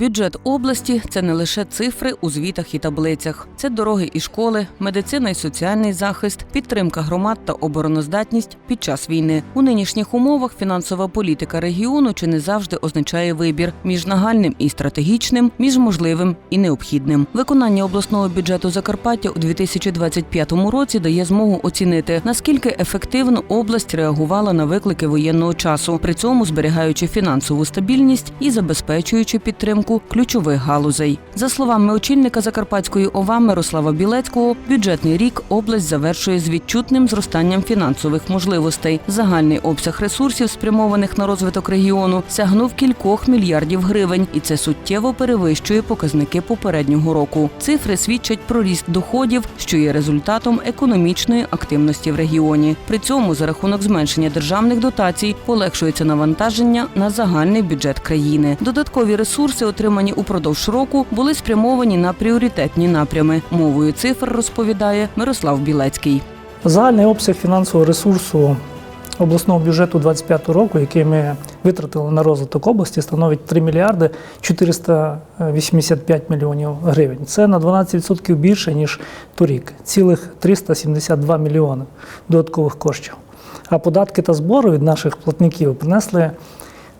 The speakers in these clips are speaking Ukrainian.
Бюджет області це не лише цифри у звітах і таблицях. Це дороги і школи, медицина і соціальний захист, підтримка громад та обороноздатність під час війни. У нинішніх умовах фінансова політика регіону чи не завжди означає вибір між нагальним і стратегічним, між можливим і необхідним. Виконання обласного бюджету Закарпаття у 2025 році дає змогу оцінити наскільки ефективно область реагувала на виклики воєнного часу, при цьому зберігаючи фінансову стабільність і забезпечуючи підтримку ключових галузей. За словами очільника Закарпатської ОВА Мирослава Білецького, бюджетний рік область завершує з відчутним зростанням фінансових можливостей. Загальний обсяг ресурсів, спрямованих на розвиток регіону, сягнув кількох мільярдів гривень, і це суттєво перевищує показники попереднього року. Цифри свідчать про ріст доходів, що є результатом економічної активності в регіоні. При цьому за рахунок зменшення державних дотацій полегшується навантаження на загальний бюджет країни. Додаткові ресурси, отримані упродовж року, були спрямовані на пріоритетні напрями. Мовою цифр розповідає Мирослав Білецький. Загальний обсяг фінансового ресурсу обласного бюджету 2025 року, який ми витратили на розвиток області, становить 3 мільярди 485 мільйонів гривень. Це на 12% більше ніж торік, цілих 372 мільйони додаткових коштів. А податки та збори від наших платників принесли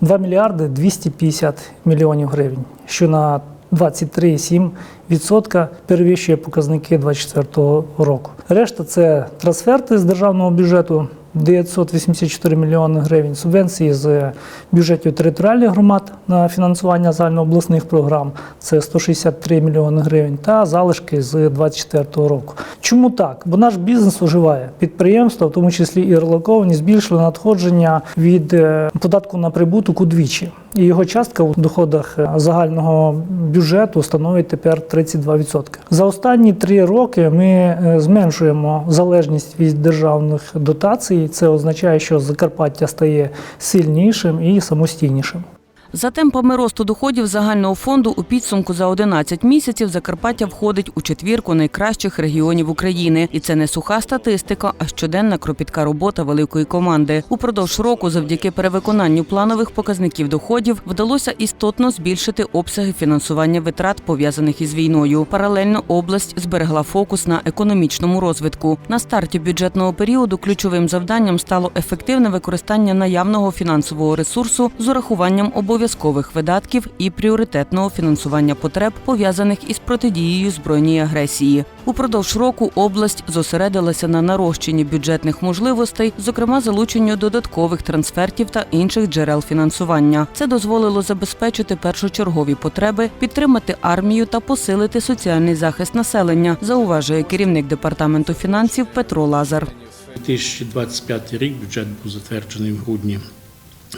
2 мільярди 250 мільйонів гривень, що на 23,7% перевищує показники 2024 року. Решта це трансферти з державного бюджету 984 мільйони гривень, субвенції з бюджетів територіальних громад на фінансування загальнообласних програм це 163 мільйони гривень, та залишки з 2024 року. Чому так? Бо наш бізнес оживає. Підприємства, в тому числі і релоковані, збільшили надходження від е, податку на прибуток удвічі. І його частка у доходах е, загального бюджету становить тепер 32%. За останні три роки ми е, зменшуємо залежність від державних дотацій. Це означає, що Закарпаття стає сильнішим і самостійнішим. За темпами росту доходів загального фонду у підсумку за 11 місяців Закарпаття входить у четвірку найкращих регіонів України, і це не суха статистика, а щоденна кропітка робота великої команди. Упродовж року, завдяки перевиконанню планових показників доходів, вдалося істотно збільшити обсяги фінансування витрат пов'язаних із війною. Паралельно область зберегла фокус на економічному розвитку. На старті бюджетного періоду ключовим завданням стало ефективне використання наявного фінансового ресурсу з урахуванням обов'язкових видатків і пріоритетного фінансування потреб, пов'язаних із протидією збройній агресії. Упродовж року область зосередилася на нарощенні бюджетних можливостей, зокрема залученню додаткових трансфертів та інших джерел фінансування. Це дозволило забезпечити першочергові потреби, підтримати армію та посилити соціальний захист населення, зауважує керівник департаменту фінансів Петро Лазар. 2025 рік бюджет був затверджений в грудні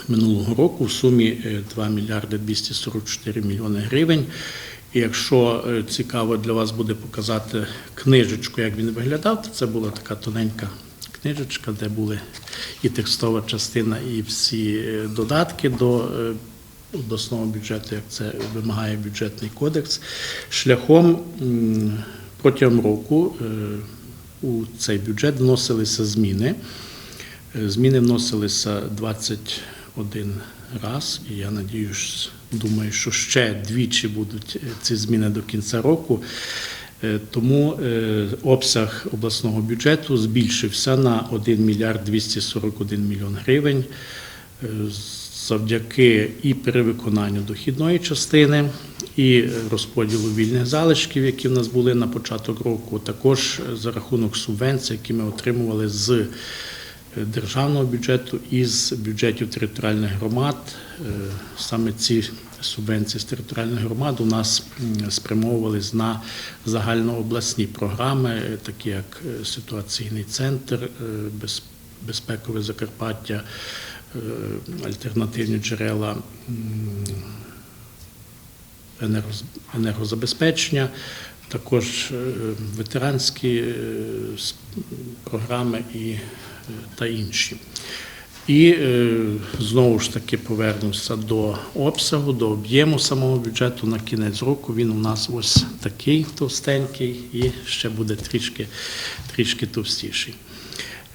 минулого року в сумі е, 2 мільярди 244 мільйони гривень. І якщо е, цікаво для вас буде показати книжечку, як він виглядав, то це була така тоненька книжечка, де були і текстова частина, і всі е, додатки до е, обласного бюджету, як це вимагає бюджетний кодекс, шляхом протягом року е, у цей бюджет вносилися зміни. Е, Зміни вносилися 21 раз, і я надіюсь, думаю, що ще двічі будуть е, ці зміни до кінця року. Е, Тому е, обсяг обласного бюджету збільшився на 1 мільярд 241 мільйон гривень завдяки і перевиконанню дохідної частини, і розподілу вільних залишків, які в нас були на початок року, також за рахунок субвенцій, які ми отримували з державного бюджету і з бюджетів територіальних громад. Е, Саме ці субвенції з територіальних громад у нас спрямовувались на загальнообласні програми, е, такі як е, ситуаційний центр, безпекове Закарпаття, альтернативні джерела енергозабезпечення, також ветеранські програми і, та інші. І е, знову ж таки повернуся до обсягу, до об'єму самого бюджету на кінець року. Він у нас ось такий товстенький і ще буде трішки, трішки товстіший.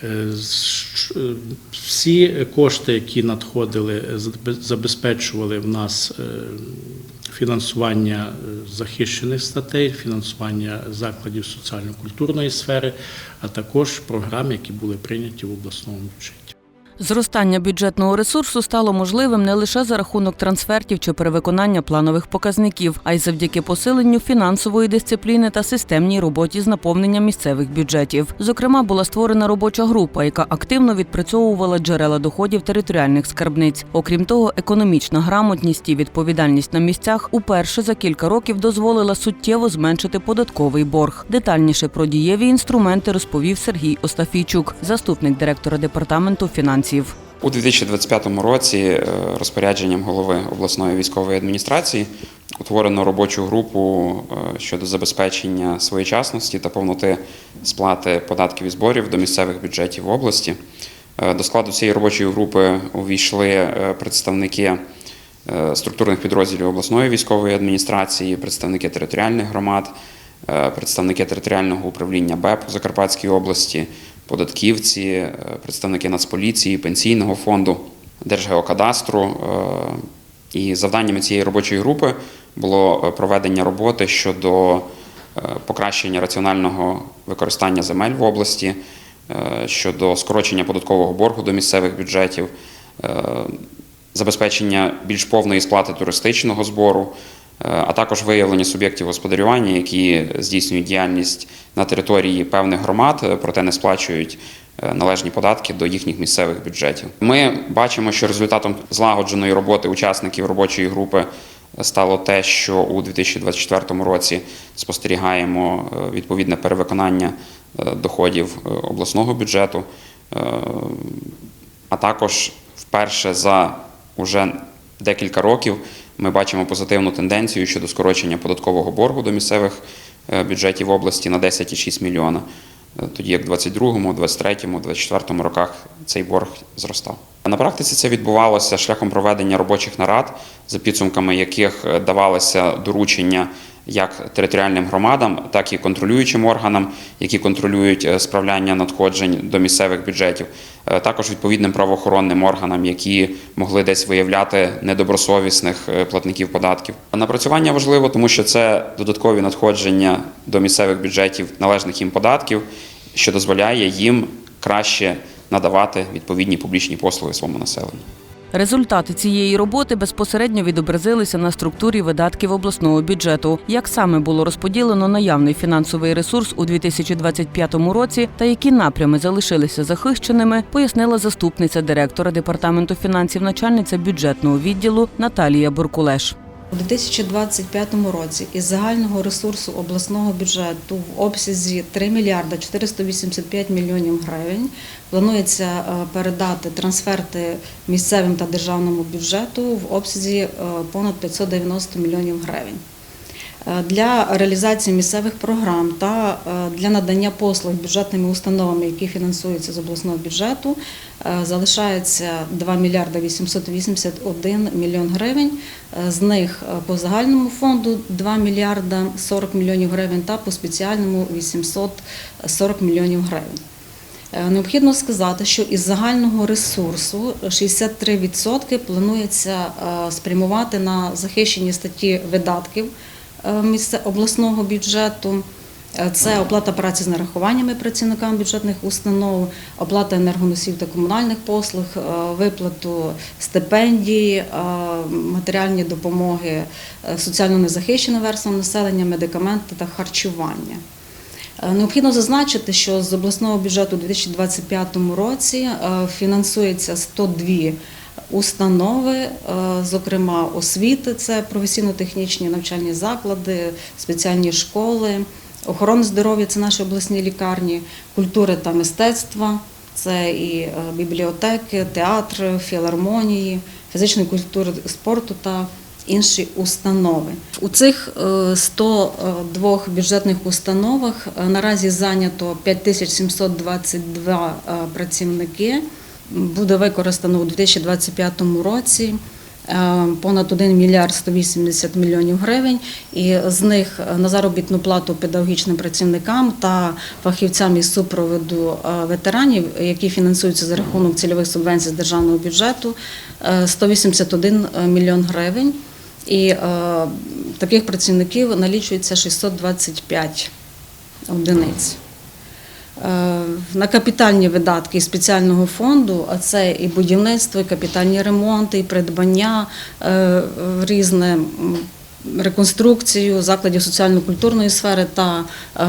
Е, е, Всі кошти, які надходили, забезпечували в нас фінансування е, захищених статей, фінансування закладів соціально-культурної сфери, а також програм, які були прийняті в обласному бюджеті. Зростання бюджетного ресурсу стало можливим не лише за рахунок трансфертів чи перевиконання планових показників, а й завдяки посиленню фінансової дисципліни та системній роботі з наповнення місцевих бюджетів. Зокрема, була створена робоча група, яка активно відпрацьовувала джерела доходів територіальних скарбниць. Окрім того, економічна грамотність і відповідальність на місцях уперше за кілька років дозволила суттєво зменшити податковий борг. Детальніше про дієві інструменти розповів Сергій Остафійчук, заступник директора департаменту фінансів. У 2025 році е, розпорядженням голови обласної військової адміністрації утворено робочу групу е, щодо забезпечення своєчасності та повноти сплати податків і зборів до місцевих бюджетів в області. Е, До складу цієї робочої групи увійшли представники структурних підрозділів обласної військової адміністрації, представники територіальних громад, представники територіального управління БЕП у Закарпатській області, податківці, е, представники Нацполіції, пенсійного фонду, Держгеокадастру. Е, І завданнями цієї робочої групи було е, проведення роботи щодо покращення раціонального використання земель в області, щодо скорочення податкового боргу до місцевих бюджетів, забезпечення більш повної сплати туристичного збору, а також виявлення суб'єктів господарювання, які здійснюють діяльність на території певних громад, е, проте не сплачують е, належні податки до їхніх місцевих бюджетів. Ми бачимо, що результатом злагодженої роботи учасників робочої групи стало те, що у 2024 році спостерігаємо е, відповідне перевиконання е, доходів е, обласного бюджету, е, а також вперше за уже декілька років ми бачимо позитивну тенденцію щодо скорочення податкового боргу до місцевих е, бюджетів області на 10,6 мільйона. Е, Тоді як в 22-му, 23-му, 24-му роках цей борг зростав. На практиці це відбувалося шляхом проведення робочих нарад, за підсумками яких е, давалося доручення як територіальним громадам, так і контролюючим органам, які контролюють е, справляння надходжень до місцевих бюджетів, Е, також відповідним правоохоронним органам, які могли десь виявляти недобросовісних е, платників податків. Напрацювання важливо, тому що це додаткові надходження до місцевих бюджетів належних їм податків, що дозволяє їм краще надавати відповідні публічні послуги своєму населенню. Результати цієї роботи безпосередньо відобразилися на структурі видатків обласного бюджету. Як саме було розподілено наявний фінансовий ресурс у 2025 році та які напрями залишилися захищеними, пояснила заступниця директора департаменту фінансів, начальниця бюджетного відділу Наталія Буркулеш. У 2025 році із загального ресурсу обласного бюджету в обсязі 3 мільярда 485 мільйонів гривень планується е, передати трансферти місцевим та державному бюджету в обсязі е, понад 590 мільйонів гривень. Е, Для реалізації місцевих програм та е, для надання послуг бюджетними установами, які фінансуються з обласного бюджету, е, залишається 2 мільярда 881 мільйон гривень. З них по загальному фонду 2 мільярда 40 мільйонів гривень та по спеціальному 840 мільйонів гривень. Необхідно сказати, що із загального ресурсу 63% планується спрямувати на захищені статті видатків місце- обласного бюджету. Е, Це оплата праці з нарахуваннями працівникам бюджетних установ, оплата енергоносів та комунальних послуг, е, виплату стипендій, е, матеріальні допомоги е, соціально незахищеним верствам населення, медикаменти та харчування. Е, Необхідно зазначити, що з обласного бюджету у 2025 році е, фінансується 102 установи, е, зокрема освіти, це професійно-технічні навчальні заклади, спеціальні школи, охорони здоров'я це наші обласні лікарні, культури та мистецтва. Це і е, бібліотеки, театри, філармонії, фізичної культури, спорту та інші установи. У цих е, 102 бюджетних установах е, наразі зайнято 5722 е, працівники. Буде використано у 2025 році е, понад 1 мільярд 180 мільйонів гривень, і з них е, на заробітну плату педагогічним працівникам та фахівцям із супроводу е, ветеранів, які фінансуються за рахунок цільових субвенцій з державного бюджету, е, 181 мільйон гривень. І таких працівників налічується 625 одиниць. Е, На капітальні видатки спеціального фонду, а це і будівництво, і капітальні ремонти, і придбання е, різне. Реконструкцію закладів соціально-культурної сфери та е,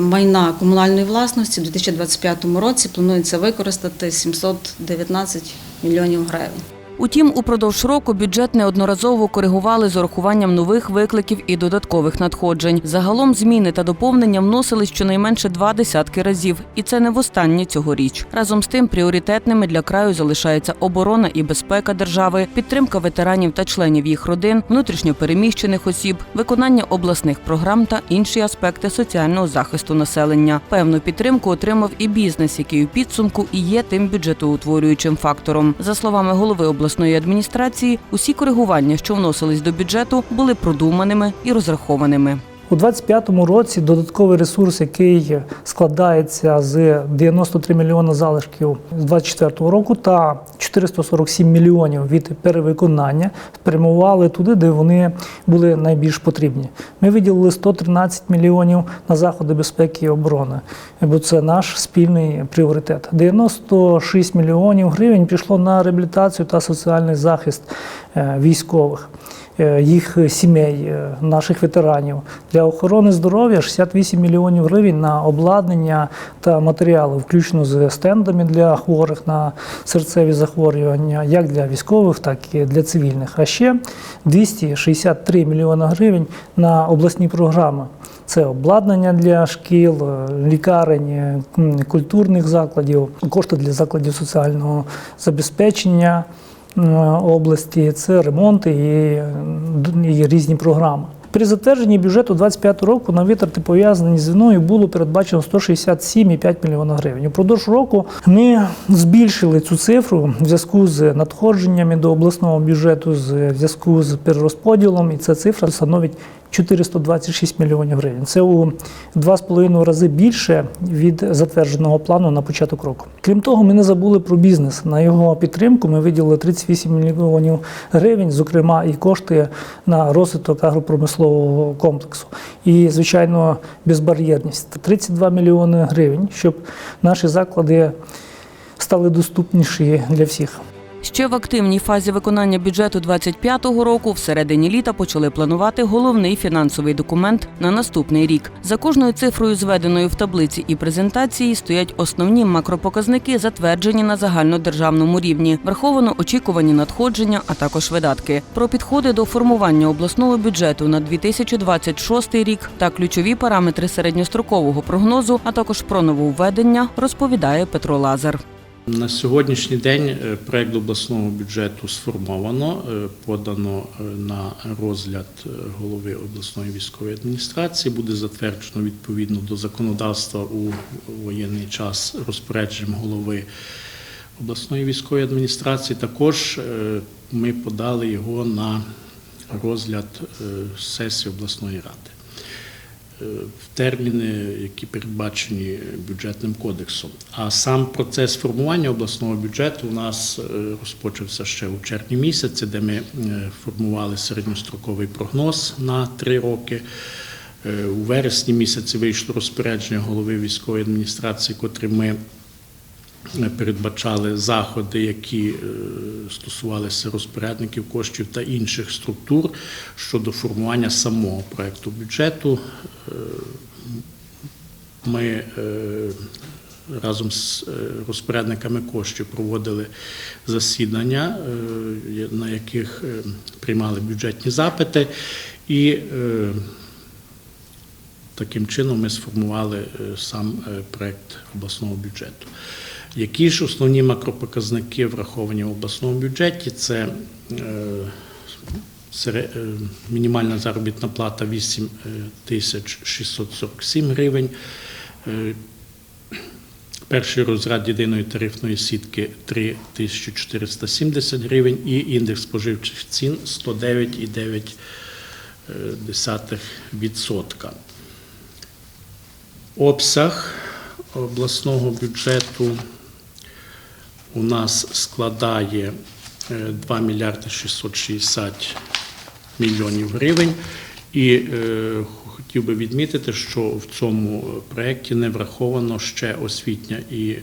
майна комунальної власності у 2025 році планується використати 719 мільйонів гривень. Утім, упродовж року бюджет неодноразово коригували з урахуванням нових викликів і додаткових надходжень. Загалом зміни та доповнення вносили щонайменше два десятки разів, і це не востаннє цьогоріч. Разом з тим, пріоритетними для краю залишається оборона і безпека держави, підтримка ветеранів та членів їх родин, внутрішньопереміщених осіб, виконання обласних програм та інші аспекти соціального захисту населення. Певну підтримку отримав і бізнес, який у підсумку і є тим бюджетоутворюючим фактором. За словами голови обласної адміністрації, усі коригування, що вносились до бюджету, були продуманими і розрахованими. У 2025 році додатковий ресурс, який складається з 93 мільйони залишків з 2024 року та 447 мільйонів від перевиконання, спрямували туди, де вони були найбільш потрібні. Ми виділили 113 мільйонів на заходи безпеки і оборони, бо це наш спільний пріоритет. 96 мільйонів гривень пішло на реабілітацію та соціальний захист е, військових їх сімей, е, наших ветеранів. Для охорони здоров'я 68 мільйонів гривень на обладнання та матеріали, включно з стендами для хворих на серцеві захворювання, як для військових, так і для цивільних. А ще 263 мільйони гривень на обласні програми. Це обладнання для шкіл, е, лікарень, е, культурних закладів, кошти для закладів соціального забезпечення е, області, це ремонти і, і різні програми. При затвердженні бюджету 2025 року на витрати пов'язані з війною було передбачено 167,5 мільйона гривень. Упродовж року ми збільшили цю цифру в зв'язку з надходженнями до обласного бюджету, в зв'язку з перерозподілом, і ця цифра становить 426 мільйонів гривень. Це у 2,5 рази більше від затвердженого плану на початок року. Крім того, ми не забули про бізнес. На його підтримку ми виділили 38 мільйонів гривень, зокрема і кошти на розвиток агропромислового комплексу. І, звичайно, безбар'єрність 32 мільйони гривень, щоб наші заклади стали доступніші для всіх. Ще в активній фазі виконання бюджету 25-го року всередині літа почали планувати головний фінансовий документ на наступний рік. За кожною цифрою, зведеною в таблиці і презентації, стоять основні макропоказники, затверджені на загальнодержавному рівні, враховано очікувані надходження, а також видатки. Про підходи до формування обласного бюджету на 2026 рік та ключові параметри середньострокового прогнозу, а також про нововведення, розповідає Петро Лазар. На сьогоднішній день е, проект обласного бюджету сформовано, е, подано е, на розгляд голови обласної військової адміністрації. Буде затверджено відповідно до законодавства у воєнний час розпорядженням голови обласної військової адміністрації. Також ми подали його на розгляд сесії обласної ради. В терміни, які передбачені бюджетним кодексом. А сам процес формування обласного бюджету у нас е, розпочався ще у червні місяці, де ми е, формували середньостроковий прогноз на три роки. Е, У вересні місяці вийшло розпорядження голови військової адміністрації, котрі ми передбачали заходи, які е, стосувалися розпорядників коштів та інших структур щодо формування самого проекту бюджету. Е, Ми е, разом з розпорядниками коштів проводили засідання, на яких приймали бюджетні запити, і таким чином ми сформували сам проект обласного бюджету. Які ж основні макропоказники враховані в обласному бюджеті? Це е, е, мінімальна заробітна плата 8 е, тисяч 647 гривень. Перший розряд єдиної тарифної сітки 3470 гривень і індекс споживчих цін 109,9%. Обсяг обласного бюджету у нас складає е, 2 мільярди 660 мільйонів гривень. І е, хотів би відмітити, що в цьому проєкті не враховано ще освітня і е,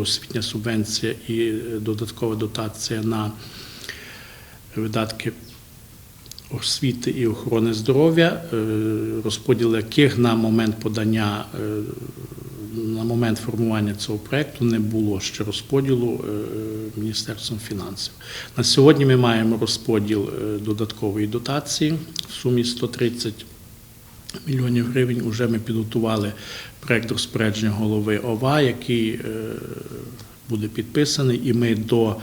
освітня субвенція і е, додаткова дотація на видатки освіти і охорони здоров'я, е, розподіл яких на момент подання, е, на момент формування цього проекту не було ще розподілу е, Міністерством фінансів. На сьогодні ми маємо розподіл е, додаткової дотації в сумі 130 мільйонів гривень. Уже ми підготували проект розпорядження голови ОВА, який е, буде підписаний, і ми до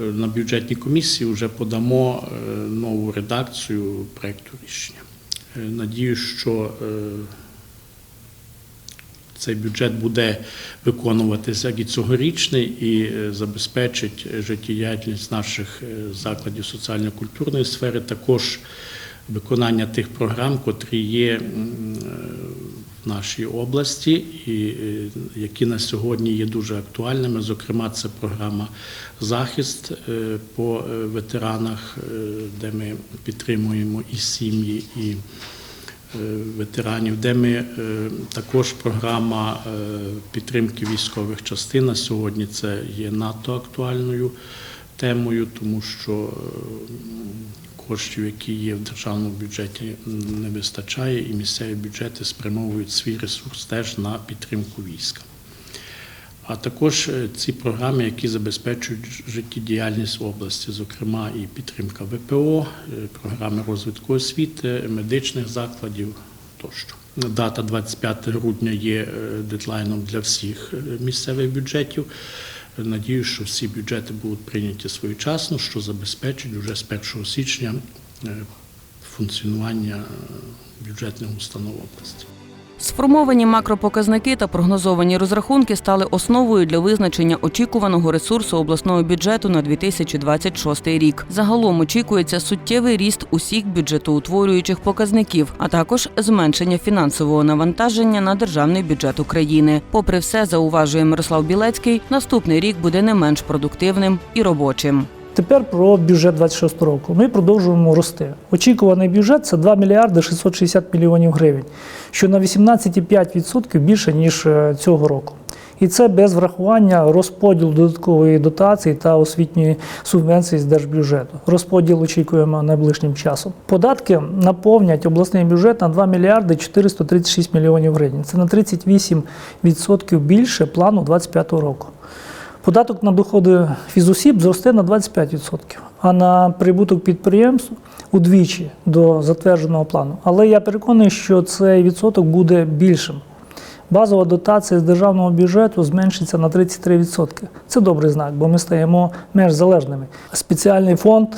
е, на бюджетній комісії вже подамо е, нову редакцію проекту рішення. Е, Надію, що е, цей бюджет буде виконуватися як і цьогорічний і е, забезпечить життєдіяльність наших е, закладів соціально-культурної сфери, також виконання тих програм, котрі є в нашій області, і е, які на сьогодні є дуже актуальними. Зокрема, це програма Захист по ветеранах, де ми підтримуємо і сім'ї, і ветеранів, де ми е, також програма е, підтримки військових частин на сьогодні це є надто актуальною темою, тому що е, коштів, які є в державному бюджеті, не вистачає, і місцеві бюджети спрямовують свій ресурс теж на підтримку війська. А також е, ці програми, які забезпечують життєдіяльність області, зокрема і підтримка ВПО, е, програми розвитку освіти, медичних закладів тощо. Дата 25 грудня є е, дедлайном для всіх місцевих бюджетів. Надію, що всі бюджети будуть прийняті своєчасно, що забезпечить вже з 1 січня функціонування бюджетних установ області. Сформовані макропоказники та прогнозовані розрахунки стали основою для визначення очікуваного ресурсу обласного бюджету на 2026 рік. Загалом очікується суттєвий ріст усіх бюджетоутворюючих показників, а також зменшення фінансового навантаження на державний бюджет України. Попри все, зауважує Мирослав Білецький, наступний рік буде не менш продуктивним і робочим. Тепер про бюджет 26 року. Ми продовжуємо рости. Очікуваний бюджет це 2 мільярди 660 мільйонів гривень, що на 18,5% більше ніж е, цього року. І це без врахування розподілу додаткової дотації та освітньої субвенції з держбюджету. Розподіл очікуємо найближчим часом. Податки наповнять обласний бюджет на 2 мільярди 436 мільйонів гривень. Це на 38% більше плану 2025 року. Податок на доходи фізосіб зросте на 25%, а на прибуток підприємств удвічі до затвердженого плану. Але я переконаний, що цей відсоток буде більшим. Базова дотація з державного бюджету зменшиться на 33%. Це добрий знак, бо ми стаємо менш залежними. Спеціальний фонд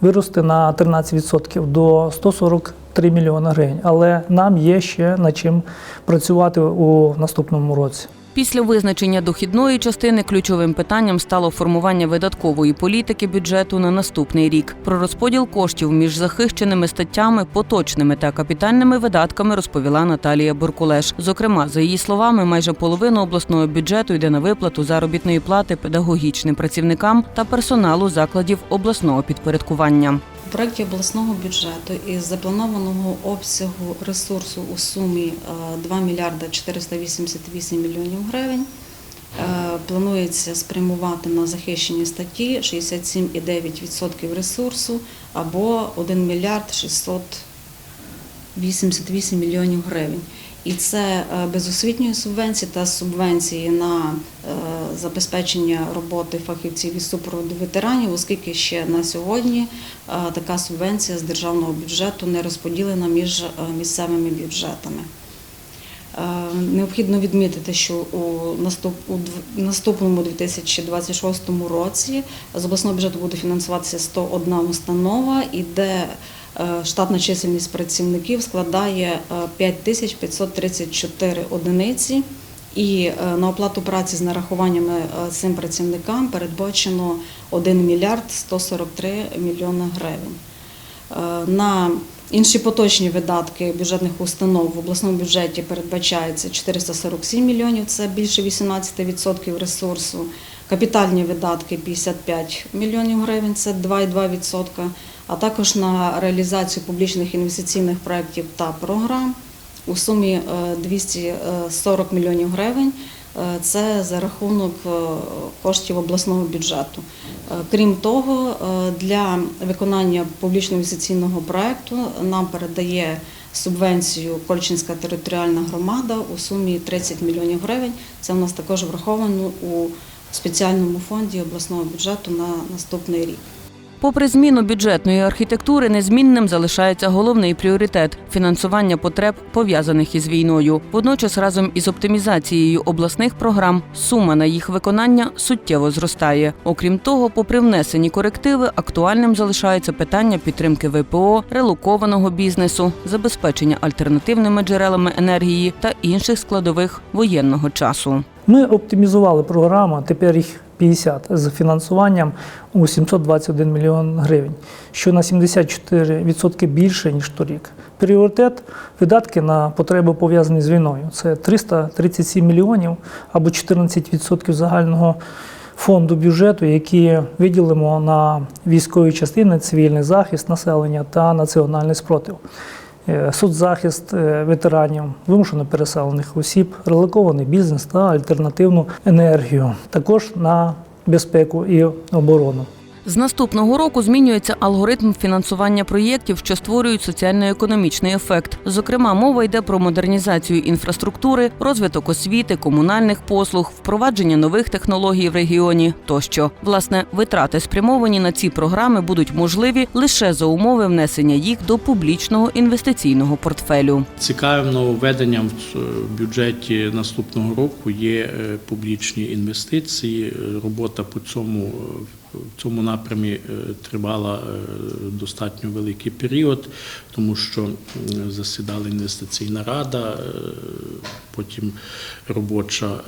виросте на 13% до 143 мільйона гривень. Але нам є ще над чим працювати у наступному році. Після визначення дохідної частини ключовим питанням стало формування видаткової політики бюджету на наступний рік. Про розподіл коштів між захищеними статтями, поточними та капітальними видатками розповіла Наталія Буркулеш. Зокрема, за її словами, майже половина обласного бюджету йде на виплату заробітної плати педагогічним працівникам та персоналу закладів обласного підпорядкування. У проєкті обласного бюджету із запланованого обсягу ресурсу у сумі е, 2 мільярда 488 мільйонів гривень е, планується спрямувати на захищені статті 67,9% ресурсу або 1 мільярд 688 мільйонів гривень. І це е, без освітньої субвенції та субвенції на е, забезпечення роботи фахівців із супроводу ветеранів, оскільки ще на сьогодні е, така субвенція з державного бюджету не розподілена між місцевими бюджетами. Необхідно відмітити, що у наступному 2026 році з обласного бюджету буде фінансуватися 101 установа, і де штатна чисельність працівників складає е, 5534 одиниці. І е, на оплату праці з нарахуваннями е, цим працівникам передбачено 1 мільярд 143 мільйона гривень. Е, На інші поточні видатки бюджетних установ в обласному бюджеті передбачається 447 мільйонів, це більше 18% ресурсу. Капітальні видатки 55 мільйонів гривень, це 2,2%. А також на реалізацію публічних інвестиційних проєктів та програм у сумі е, 240 мільйонів гривень. Е, Це за рахунок е, коштів обласного бюджету. Е, Крім того, е, для виконання публічно-інвестиційного проєкту нам передає субвенцію Кольчинська територіальна громада у сумі 30 мільйонів гривень. Це у нас також враховано у спеціальному фонді обласного бюджету на наступний рік. Попри зміну бюджетної архітектури, незмінним залишається головний пріоритет фінансування потреб, пов'язаних із війною. Водночас, разом із оптимізацією обласних програм, сума на їх виконання суттєво зростає. Окрім того, попри внесені корективи, актуальним залишається питання підтримки ВПО, релокованого бізнесу, забезпечення альтернативними джерелами енергії та інших складових воєнного часу. Ми оптимізували програму, тепер їх 50 з фінансуванням у 721 мільйон гривень, що на 74% більше ніж торік. Пріоритет видатки на потреби пов'язані з війною. Це 337 мільйонів або 14% загального фонду бюджету, які виділимо на військові частини, цивільний захист населення та національний спротив. Е, Соцзахист е, ветеранів, вимушено переселених осіб, релокований бізнес та альтернативну енергію, також на безпеку і оборону. З наступного року змінюється алгоритм фінансування проєктів, що створюють соціально-економічний ефект. Зокрема, мова йде про модернізацію інфраструктури, розвиток освіти, комунальних послуг, впровадження нових технологій в регіоні тощо. Власне, витрати спрямовані на ці програми будуть можливі лише за умови внесення їх до публічного інвестиційного портфелю. Цікавим нововведенням в бюджеті наступного року є е, публічні інвестиції. Е, Робота по цьому е, в цьому напрямі е, тривала е, достатньо великий період, тому що засідала інвестиційна рада, е, потім робоча.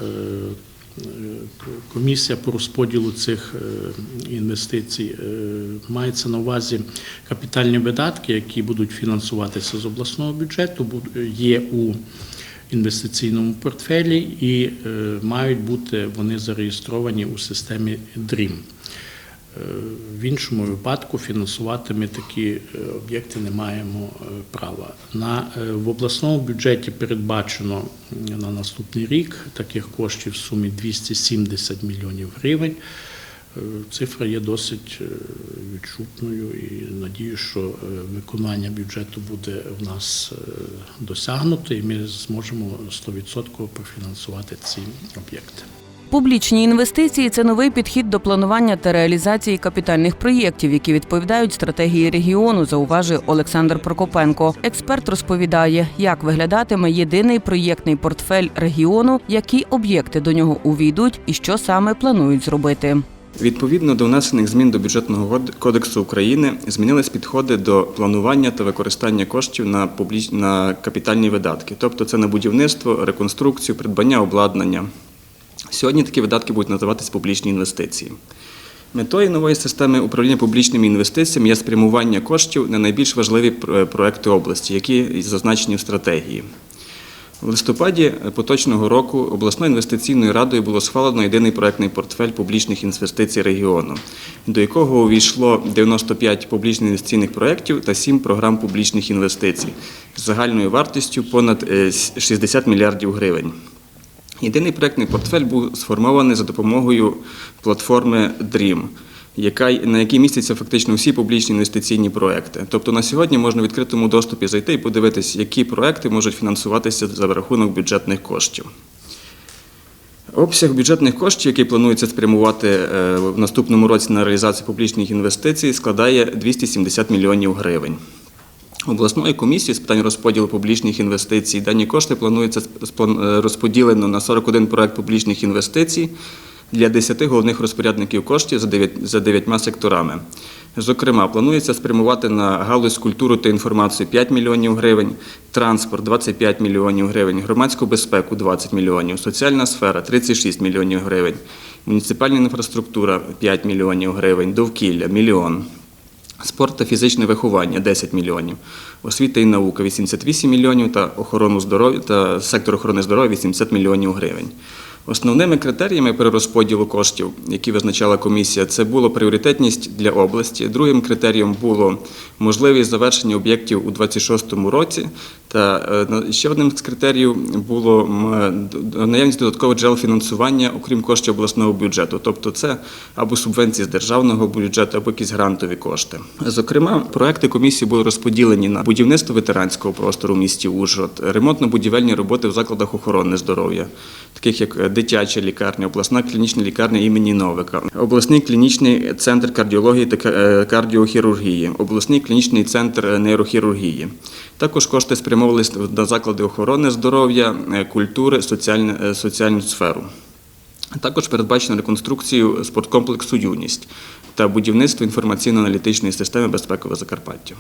Комісія по розподілу цих інвестицій мається на увазі капітальні видатки, які будуть фінансуватися з обласного бюджету, є у інвестиційному портфелі і мають бути вони зареєстровані у системі DREAM. Е, В іншому випадку фінансувати ми такі е, об'єкти не маємо е, права. На, в обласному бюджеті передбачено на наступний рік таких коштів в сумі 270 мільйонів гривень. Цифра є досить відчутною і надію, що виконання бюджету буде в нас досягнуто, і ми зможемо 100% профінансувати ці об'єкти. Публічні інвестиції це новий підхід до планування та реалізації капітальних проєктів, які відповідають стратегії регіону, зауважує Олександр Прокопенко. Експерт розповідає, як виглядатиме єдиний проєктний портфель регіону, які об'єкти до нього увійдуть і що саме планують зробити. Відповідно до внесених змін до бюджетного кодексу України змінились підходи до планування та використання коштів на публіч... на капітальні видатки, тобто це на будівництво, реконструкцію, придбання обладнання. Сьогодні такі видатки будуть називатись публічні інвестиції. Метою нової системи управління публічними інвестиціями є спрямування коштів на найбільш важливі проекти області, які зазначені в стратегії. В листопаді поточного року обласною інвестиційною радою було схвалено єдиний проектний портфель публічних інвестицій регіону, до якого увійшло 95 публічних інвестиційних проєктів та 7 програм публічних інвестицій з загальною вартістю понад е, 60 мільярдів гривень. Єдиний проектний портфель був сформований за допомогою платформи DREAM, яка, на якій містяться фактично всі публічні інвестиційні проекти. Тобто на сьогодні можна в відкритому доступі зайти і подивитися, які проекти можуть фінансуватися за рахунок бюджетних коштів. Обсяг бюджетних коштів, який планується спрямувати е, в наступному році на реалізацію публічних інвестицій, складає 270 мільйонів гривень. Обласною комісією з питань розподілу публічних інвестицій дані кошти планується е, розподілено на 41 проект публічних інвестицій для 10 головних розпорядників коштів за 9, за 9 секторами. Зокрема, планується спрямувати на галузь культуру та інформацію 5 мільйонів гривень, транспорт 25 мільйонів гривень, громадську безпеку 20 мільйонів, соціальна сфера 36 мільйонів гривень, муніципальна інфраструктура 5 мільйонів гривень, довкілля мільйон. Спорт та фізичне виховання 10 мільйонів, освіта і наука 88 мільйонів та охорону здоров'я та сектор охорони здоров'я 80 мільйонів гривень. Основними критеріями перерозподілу коштів, які визначала комісія, це було пріоритетність для області. Другим критерієм було можливість завершення об'єктів у 2026 році. Та е, ще одним з критеріїв було наявність додаткових джерел фінансування, окрім коштів обласного бюджету. Тобто це або субвенції з державного бюджету, або якісь грантові кошти. Зокрема, проекти комісії були розподілені на будівництво ветеранського простору в місті Ужгород, ремонтно-будівельні роботи в закладах охорони здоров'я, таких як е, дитяча лікарня, обласна клінічна лікарня імені Новика, обласний клінічний центр кардіології та е, кардіохірургії, обласний клінічний центр е, нейрохірургії. Також кошти спрямовувалися на заклади охорони здоров'я, культури, е, соціальну сферу. Також передбачено реконструкцію спорткомплексу Юність та будівництво інформаційно-аналітичної системи безпекове Закарпаття.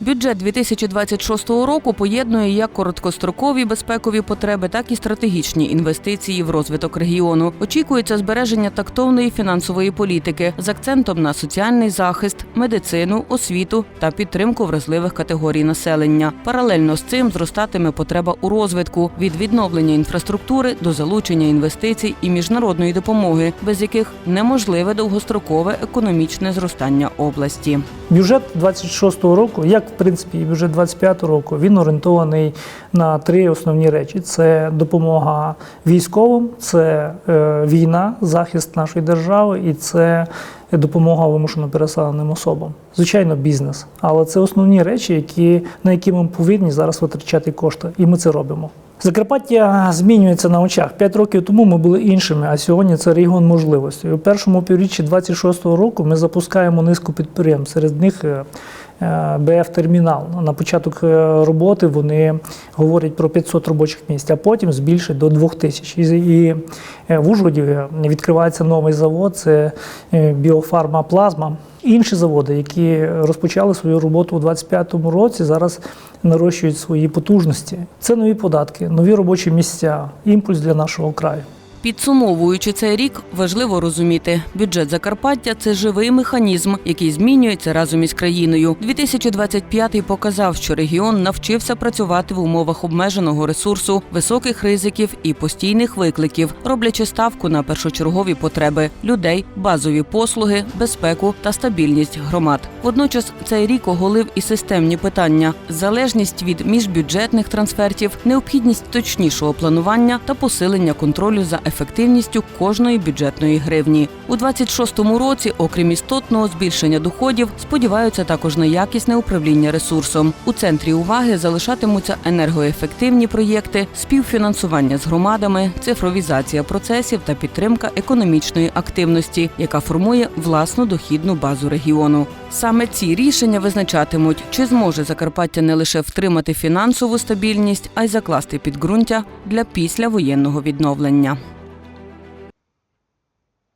Бюджет 2026 року поєднує як короткострокові безпекові потреби, так і стратегічні інвестиції в розвиток регіону. Очікується збереження тактовної фінансової політики з акцентом на соціальний захист, медицину, освіту та підтримку вразливих категорій населення. Паралельно з цим зростатиме потреба у розвитку від відновлення інфраструктури до залучення інвестицій і міжнародної допомоги, без яких неможливе довгострокове економічне зростання області. Бюджет 26-го року, як в принципі і бюджет 25-го року, він орієнтований на три основні речі: це допомога військовим, це е, війна, захист нашої держави, і це допомога вимушено переселеним особам. Звичайно, бізнес. Але це основні речі, які, на які ми повинні зараз витрачати кошти, і ми це робимо. Закарпаття змінюється на очах. П'ять років тому ми були іншими, а сьогодні це регіон можливостей. У першому півріччі 26-го року ми запускаємо низку підприємств. Серед них е, е, БФ Термінал. На початок е, роботи вони говорять про 500 робочих місць, а потім збільшать до 2000. І, е, в Ужгороді е, відкривається новий завод, це біофарма плазма. Інші заводи, які розпочали свою роботу у 2025 році, зараз нарощують свої потужності. Це нові податки, нові робочі місця, імпульс для нашого краю. Підсумовуючи цей рік, важливо розуміти, бюджет Закарпаття це живий механізм, який змінюється разом із країною. 2025 показав, що регіон навчився працювати в умовах обмеженого ресурсу, високих ризиків і постійних викликів, роблячи ставку на першочергові потреби людей, базові послуги, безпеку та стабільність громад. Водночас цей рік оголив і системні питання: залежність від міжбюджетних трансфертів, необхідність точнішого планування та посилення контролю за ефективністю кожної бюджетної гривні. У 26-му році, окрім істотного збільшення доходів, сподіваються також на якісне управління ресурсом. У центрі уваги залишатимуться енергоефективні проєкти, співфінансування з громадами, цифровізація процесів та підтримка економічної активності, яка формує власну дохідну базу регіону. Саме ці рішення визначатимуть, чи зможе Закарпаття не лише втримати фінансову стабільність, а й закласти підґрунтя для післявоєнного відновлення.